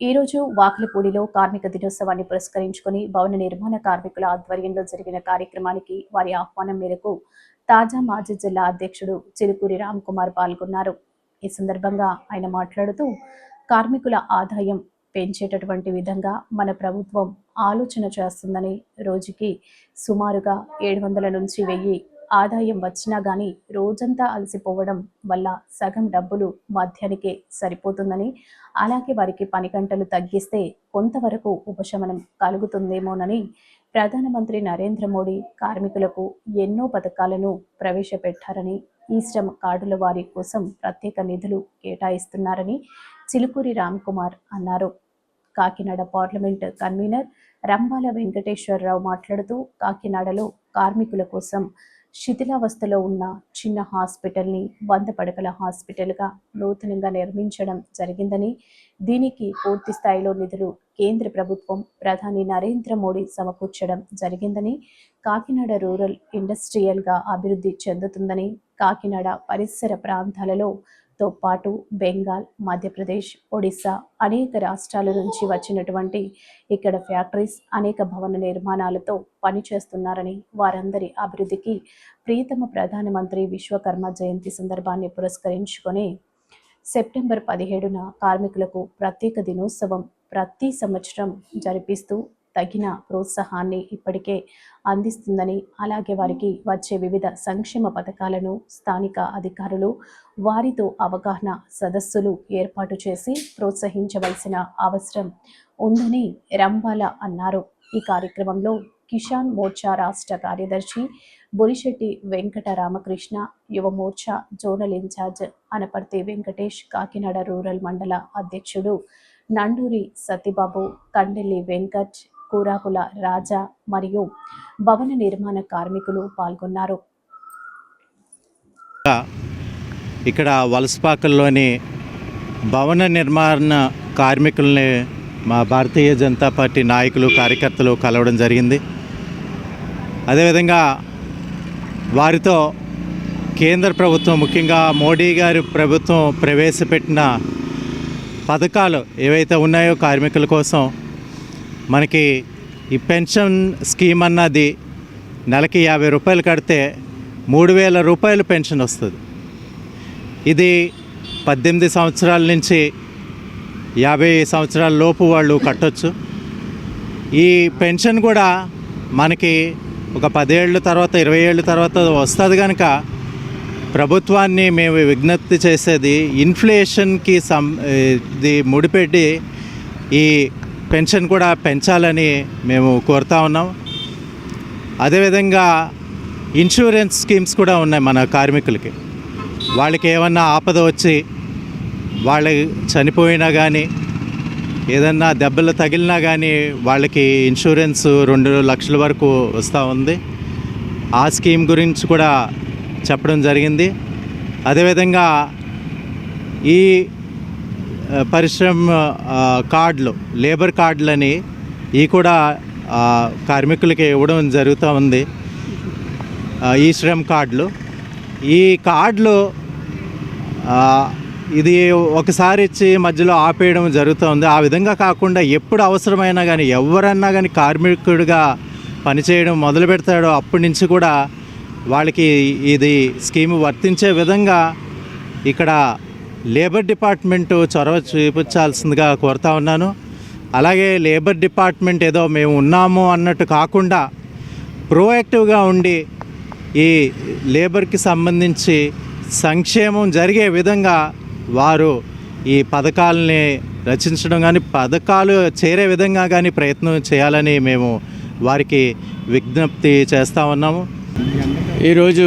ఈ రోజు వాకిలిపూడిలో కార్మిక దినోత్సవాన్ని పురస్కరించుకొని భవన నిర్మాణ కార్మికుల ఆధ్వర్యంలో జరిగిన కార్యక్రమానికి వారి ఆహ్వానం మేరకు తాజా మాజీ జిల్లా అధ్యక్షుడు చిలుకూరి రామ్ కుమార్ పాల్గొన్నారు. ఈ సందర్భంగా ఆయన మాట్లాడుతూ కార్మికుల ఆదాయం పెంచేటటువంటి విధంగా మన ప్రభుత్వం ఆలోచన చేస్తుందని రోజుకి సుమారుగా ఏడు వందల నుంచి వెయ్యి ఆదాయం వచ్చినా కానీ రోజంతా అలసిపోవడం వల్ల సగం డబ్బులు మధ్యానికే సరిపోతుందని అలాగే వారికి పని గంటలు తగ్గిస్తే కొంతవరకు ఉపశమనం కలుగుతుందేమోనని ప్రధానమంత్రి నరేంద్ర మోడీ కార్మికులకు ఎన్నో పథకాలను ప్రవేశపెట్టారని ఈ శ్రమ కార్డుల వారి కోసం ప్రత్యేక నిధులు కేటాయిస్తున్నారని చిలుకూరి రామ్ కుమార్ అన్నారు. కాకినాడ పార్లమెంట్ కన్వీనర్ రంబాల వెంకటేశ్వరరావు మాట్లాడుతూ కాకినాడలో కార్మికుల కోసం శిథిలావస్థలో ఉన్న చిన్న హాస్పిటల్ని వంద పడకల హాస్పిటల్గా నూతనంగా నిర్మించడం జరిగిందని దీనికి పూర్తి స్థాయిలో నిధులు కేంద్ర ప్రభుత్వం ప్రధాని నరేంద్ర మోడీ సమకూర్చడం జరిగిందని కాకినాడ రూరల్ ఇండస్ట్రియల్గా అభివృద్ధి చెందుతుందని కాకినాడ పరిసర ప్రాంతాలలో తో పాటు బెంగాల్ మధ్యప్రదేశ్ ఒడిశా అనేక రాష్ట్రాల నుంచి వచ్చినటువంటి ఇక్కడ ఫ్యాక్టరీస్ అనేక భవన నిర్మాణాలతో పనిచేస్తున్నారని వారందరి అభివృద్ధికి ప్రియతమ ప్రధానమంత్రి విశ్వకర్మ జయంతి సందర్భాన్ని పురస్కరించుకొని సెప్టెంబర్ పదిహేడున కార్మికులకు ప్రత్యేక దినోత్సవం ప్రతి సంవత్సరం జరిపిస్తూ తగిన ప్రోత్సాహాన్ని ఇప్పటికే అందిస్తుందని అలాగే వారికి వచ్చే వివిధ సంక్షేమ పథకాలను స్థానిక అధికారులు వారితో అవగాహన సదస్సులు ఏర్పాటు చేసి ప్రోత్సహించవలసిన అవసరం ఉందని రంబాల అన్నారు. ఈ కార్యక్రమంలో కిషాన్ మోర్చా రాష్ట్ర కార్యదర్శి Borisetti Venkata Ramakrishna Yuvamorcha zonal incharge Anaparthi Venkatesh Kakinada rural మండల అధ్యక్షుడు నండూరి సత్యబాబు కండెల్లి వెంకట్ కూరాకుల రాజా మరియు భవన నిర్మాణ కార్మికులు పాల్గొన్నారు. ఇక్కడ వలసపాకల్లోని భవన నిర్మాణ కార్మికుల్ని మా భారతీయ జనతా పార్టీ నాయకులు కార్యకర్తలు కలవడం జరిగింది. అదేవిధంగా వారితో కేంద్ర ప్రభుత్వం ముఖ్యంగా మోడీ గారి ప్రభుత్వం ప్రవేశపెట్టిన పథకాలు ఏవైతే ఉన్నాయో కార్మికుల కోసం మనకి ఈ పెన్షన్ స్కీమ్ అన్నది నెలకి యాభై రూపాయలు కడితే మూడు వేల రూపాయలు పెన్షన్ వస్తుంది. ఇది పద్దెనిమిది సంవత్సరాల నుంచి యాభై సంవత్సరాల లోపు వాళ్ళు కట్టొచ్చు. ఈ పెన్షన్ కూడా మనకి ఒక పదేళ్ళ తర్వాత ఇరవై ఏళ్ళ తర్వాత వస్తుంది కనుక ప్రభుత్వాన్ని మేము విజ్ఞప్తి చేసేది ఇన్ఫ్లేషన్కి సం ఇది ముడిపెట్టి ఈ పెన్షన్ కూడా పెంచాలని మేము కోరుతా ఉన్నాం. అదేవిధంగా ఇన్సూరెన్స్ స్కీమ్స్ కూడా ఉన్నాయి మన కార్మికులకి. వాళ్ళకి ఏమన్నా ఆపద వచ్చి వాళ్ళు చనిపోయినా కానీ ఏదన్నా దెబ్బలు తగిలినా కానీ వాళ్ళకి ఇన్సూరెన్స్ రెండు లక్షల వరకు వస్తూ ఉంది. ఆ స్కీమ్ గురించి కూడా చెప్పడం జరిగింది. అదేవిధంగా ఈ పరిశ్రమ కార్డులు లేబర్ కార్డులని ఈ కూడా కార్మికులకి ఇవ్వడం జరుగుతూ ఉంది. ఈ శ్రమ్ కార్డులు. ఈ కార్డులు ఇది ఒకసారి ఇచ్చి మధ్యలో ఆపేయడం జరుగుతుంది ఆ విధంగా కాకుండా ఎప్పుడు అవసరమైనా కానీ ఎవరన్నా కానీ కార్మికుడిగా పనిచేయడం మొదలు పెడతాడో అప్పటి నుంచి కూడా వాళ్ళకి ఇది స్కీమ్ వర్తించే విధంగా ఇక్కడ లేబర్ డిపార్ట్మెంటు చొరవ చూపించాల్సిందిగా కోరుతా ఉన్నాను. అలాగే లేబర్ డిపార్ట్మెంట్ ఏదో మేము ఉన్నాము అన్నట్టు కాకుండా ప్రోయాక్టివ్గా ఉండి ఈ లేబర్కి సంబంధించి సంక్షేమం జరిగే విధంగా వారు ఈ పథకాలని రచించడం కానీ పథకాలు చేరే విధంగా కానీ ప్రయత్నం చేయాలని మేము వారికి విజ్ఞప్తి చేస్తూ ఉన్నాము. ఈరోజు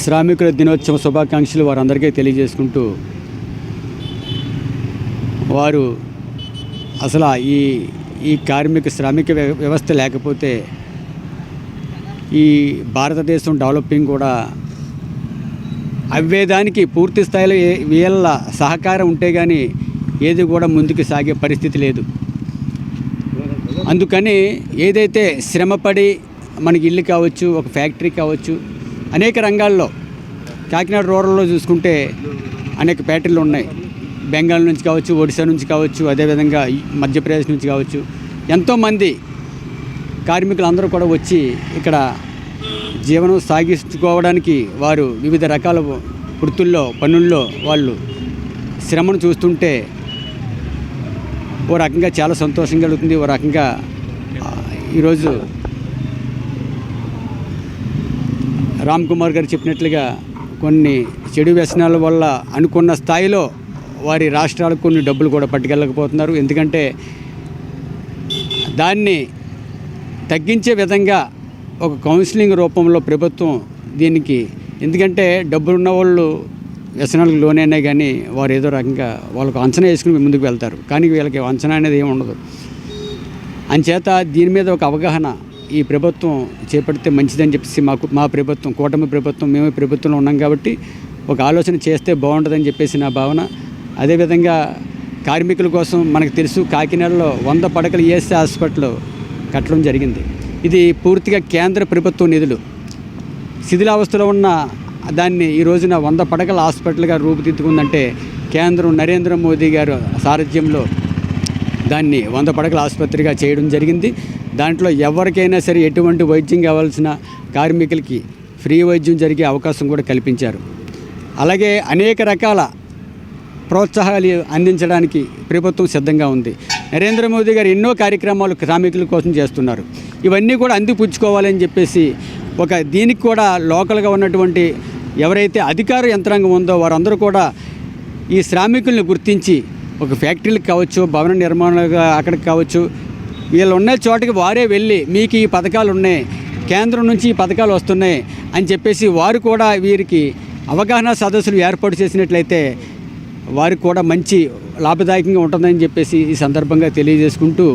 శ్రామికుల దినోత్సవ శుభాకాంక్షలు వారందరికీ తెలియజేసుకుంటూ వారు అసలు ఈ ఈ కార్మిక శ్రామిక వ్యవస్థ లేకపోతే ఈ భారతదేశం డెవలపింగ్ కూడా అవ్వేదానికి పూర్తి స్థాయిలో వీళ్ళ సహకారం ఉంటే కానీ ఏది కూడా ముందుకు సాగే పరిస్థితి లేదు. అందుకని ఏదైతే శ్రమపడి మనకి ఇల్లు కావచ్చు ఒక ఫ్యాక్టరీ కావచ్చు అనేక రంగాల్లో కాకినాడ రూరల్లో చూసుకుంటే అనేక ఫ్యాక్టరీలు ఉన్నాయి. బెంగాల్ నుంచి కావచ్చు ఒడిశా నుంచి కావచ్చు అదేవిధంగా ఈ మధ్యప్రదేశ్ నుంచి కావచ్చు. ఎంతోమంది కార్మికులు అందరూ కూడా వచ్చి ఇక్కడ జీవనం సాగించుకోవడానికి వారు వివిధ రకాల వృత్తుల్లో పనుల్లో వాళ్ళు శ్రమను చూస్తుంటే ఓ రకంగా చాలా సంతోషం కలుగుతుంది. ఓ రకంగా ఈరోజు రామ్ కుమార్ గారు చెప్పినట్లుగా కొన్ని చెడు వ్యసనాల వల్ల అనుకున్న స్థాయిలో వారి రాష్ట్రాలకు కొన్ని డబ్బులు కూడా పట్టుకెళ్ళకపోతున్నారు. ఎందుకంటే దాన్ని తగ్గించే విధంగా ఒక కౌన్సిలింగ్ రూపంలో ప్రభుత్వం దీనికి ఎందుకంటే డబ్బులున్న వాళ్ళు వ్యసనాలకు లోనైనా కానీ వారు ఏదో రకంగా వాళ్ళకు అంచనా వేసుకుని ముందుకు వెళ్తారు. కానీ వీళ్ళకి అంచనా అనేది ఏమి ఉండదు. అంచేత దీని మీద ఒక అవగాహన ఈ ప్రభుత్వం చేపడితే మంచిదని చెప్పేసి మాకు మా ప్రభుత్వం కూటమి ప్రభుత్వం మేము ప్రభుత్వంలో ఉన్నాం కాబట్టి ఒక ఆలోచన చేస్తే బాగుంటుందని చెప్పేసి నా భావన. అదేవిధంగా కార్మికుల కోసం మనకు తెలుసు కాకినాడలో వంద పడకలు ఏసీ హాస్పిటల్ కట్టడం జరిగింది. ఇది పూర్తిగా కేంద్ర ప్రభుత్వ నిధులు. శిథిలావస్థలో ఉన్న దాన్ని ఈ రోజున వంద పడకల హాస్పిటల్గా రూపుదిద్దుకుందంటే కేంద్రం నరేంద్ర మోదీ గారు సారథ్యంలో దాన్ని వంద పడకల ఆసుపత్రిగా చేయడం జరిగింది. దాంట్లో ఎవరికైనా సరే ఎటువంటి వైద్యం కావాల్సిన కార్మికులకి ఫ్రీ వైద్యం జరిగే అవకాశం కూడా కల్పించారు. అలాగే అనేక రకాల ప్రోత్సాహాలు అందించడానికి ప్రభుత్వం సిద్ధంగా ఉంది. నరేంద్ర మోదీ గారు ఎన్నో కార్యక్రమాలు శ్రామికుల కోసం చేస్తున్నారు. ఇవన్నీ కూడా అందిపుచ్చుకోవాలని చెప్పేసి ఒక దీనికి కూడా లోకల్గా ఉన్నటువంటి ఎవరైతే అధికార యంత్రాంగం ఉందో వారందరూ కూడా ఈ శ్రామికుల్ని గుర్తించి ఒక ఫ్యాక్టరీలకు కావచ్చు భవన నిర్మాణాలుగా అక్కడికి కావచ్చు వీళ్ళు ఉన్న చోటకి వారే వెళ్ళి మీకు ఈ పథకాలు ఉన్నాయి కేంద్రం నుంచి ఈ పథకాలు వస్తున్నాయి అని చెప్పేసి వారు కూడా వీరికి అవగాహన సదస్సులు ఏర్పాటు చేసినట్లయితే వారికి కూడా మంచి లాభదాయకంగా ఉంటుందని చెప్పేసి ఈ సందర్భంగా తెలియజేసుకుంటూ